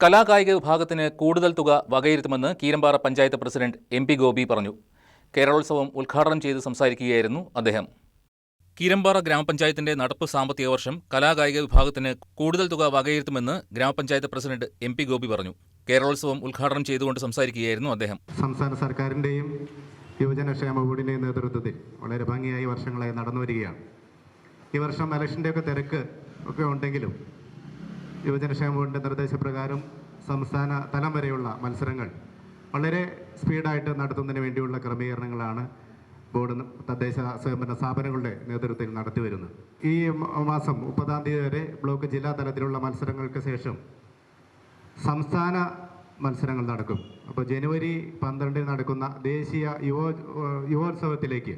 കലാകായിക വിഭാഗത്തിന് കൂടുതൽ തുക വകയിരുത്തുമെന്ന് Keerampara panchayat president M P Gopi പറഞ്ഞു. കേരളോത്സവം ഉദ്ഘാടനം ചെയ്ത് സംസാരിക്കുകയായിരുന്നു അദ്ദേഹം. കീരമ്പാറ ഗ്രാമപഞ്ചായത്തിന്റെ നടപ്പ് സാമ്പത്തിക വർഷം കലാകായിക വിഭാഗത്തിന് കൂടുതൽ തുക വകയിരുത്തുമെന്ന് ഗ്രാമപഞ്ചായത്ത് പ്രസിഡന്റ് എം പി ഗോപി പറഞ്ഞു. കേരളോത്സവം ഉദ്ഘാടനം ചെയ്തുകൊണ്ട് സംസാരിക്കുകയായിരുന്നു അദ്ദേഹം. സംസ്ഥാന സർക്കാരിന്റെയും യുവജനക്ഷേമ ബോർഡിന്റെയും നേതൃത്വത്തിൽ വളരെ ഭംഗിയായി വർഷങ്ങളായി നടന്നു വരികയാണ് ഈ വർഷം ഇലക്ഷന്റെയൊക്കെ തിരക്ക് ഒക്കെ ഉണ്ടെങ്കിലും യുവജനക്ഷേമ ബോർഡിന്റെ നിർദ്ദേശപ്രകാരം സംസ്ഥാന തലം വരെയുള്ള മത്സരങ്ങൾ വളരെ സ്പീഡായിട്ട് നടത്തുന്നതിന് വേണ്ടിയുള്ള ക്രമീകരണങ്ങളാണ് ബോർഡ് തദ്ദേശ സ്വയംഭരണ സ്ഥാപനങ്ങളുടെ നേതൃത്വത്തിൽ നടത്തി വരുന്നത്. ഈ മാസം മുപ്പതാം തീയതി വരെ ബ്ലോക്ക് ജില്ലാ തലത്തിലുള്ള മത്സരങ്ങൾക്ക് ശേഷം സംസ്ഥാന മത്സരങ്ങൾ നടക്കും. അപ്പോൾ ജനുവരി പന്ത്രണ്ടിന് നടക്കുന്ന ദേശീയ യുവ യുവോത്സവത്തിലേക്ക്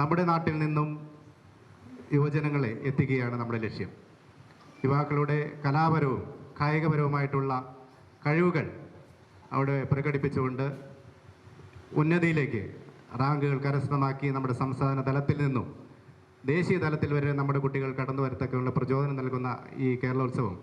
നമ്മുടെ നാട്ടിൽ നിന്നും യുവജനങ്ങളെ എത്തിക്കുകയാണ് നമ്മുടെ ലക്ഷ്യം. യുവാക്കളുടെ കലാപരവും കായികപരവുമായിട്ടുള്ള കഴിവുകൾ അവിടെ പ്രകടിപ്പിച്ചുകൊണ്ട് ഉന്നതിയിലേക്ക് റാങ്കുകൾ കരസ്ഥമാക്കി നമ്മുടെ സംസ്ഥാന തലത്തിൽ നിന്നും ദേശീയ തലത്തിൽ വരെ നമ്മുടെ കുട്ടികൾ കടന്നു വരത്തക്കുള്ള പ്രചോദനം നൽകുന്ന ഈ കേരളോത്സവം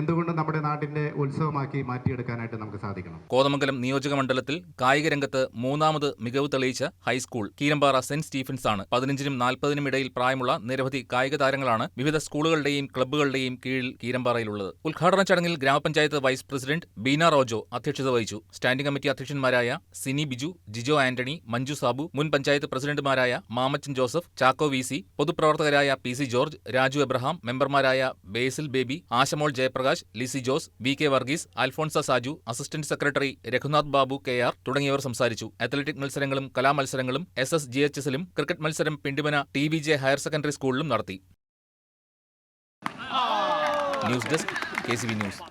എന്തുകൊണ്ടും നമ്മുടെ നാടിന്റെ ഉത്സവമാക്കി മാറ്റിയെടുക്കാനായിട്ട് നമുക്ക് സാധിക്കണം? കോതമംഗലം നിയോജക മണ്ഡലത്തിൽ കായിക രംഗത്ത് മൂന്നാമത് മികവ് തെളിയിച്ച ഹൈസ്കൂൾ കീരമ്പാറ സെന്റ് സ്റ്റീഫൻസ് ആണ്. പതിനഞ്ചിനും നാൽപ്പതിനും ഇടയിൽ പ്രായമുള്ള നിരവധി കായിക താരങ്ങളാണ് വിവിധ സ്കൂളുകളുടെയും ക്ലബ്ബുകളുടെയും കീഴിൽ കീരമ്പാറയിലുള്ളത്. ഉദ്ഘാടന ചടങ്ങിൽ ഗ്രാമപഞ്ചായത്ത് വൈസ് പ്രസിഡന്റ് ബീന റോജോ അധ്യക്ഷത വഹിച്ചു. സ്റ്റാൻഡിംഗ് കമ്മിറ്റി അധ്യക്ഷന്മാരായ സിനി ബിജു ജിജോ ആന്റണി മഞ്ജു സാബു മുൻ പഞ്ചായത്ത് പ്രസിഡന്റുമാരായ Mamachan Joseph Chacko V C പൊതുപ്രവർത്തകരായ P C George Raju Abraham മെമ്പർമാരായ Basil Baby Ashamol Jayaprakash Lizy Jose V K Varghese Alphonsa Saju assistant secretary Raghunath Babu K R തുടങ്ങിയവർ സംസാരിച്ചു. അത്ലറ്റിക് മത്സരങ്ങളും കലാമത്സരങ്ങളും എസ് എസ് ജി എച്ച് എസിലും ക്രിക്കറ്റ് മത്സരം Pindimana T V J higher secondary സ്കൂളിലും നടത്തി. News desk K C V news.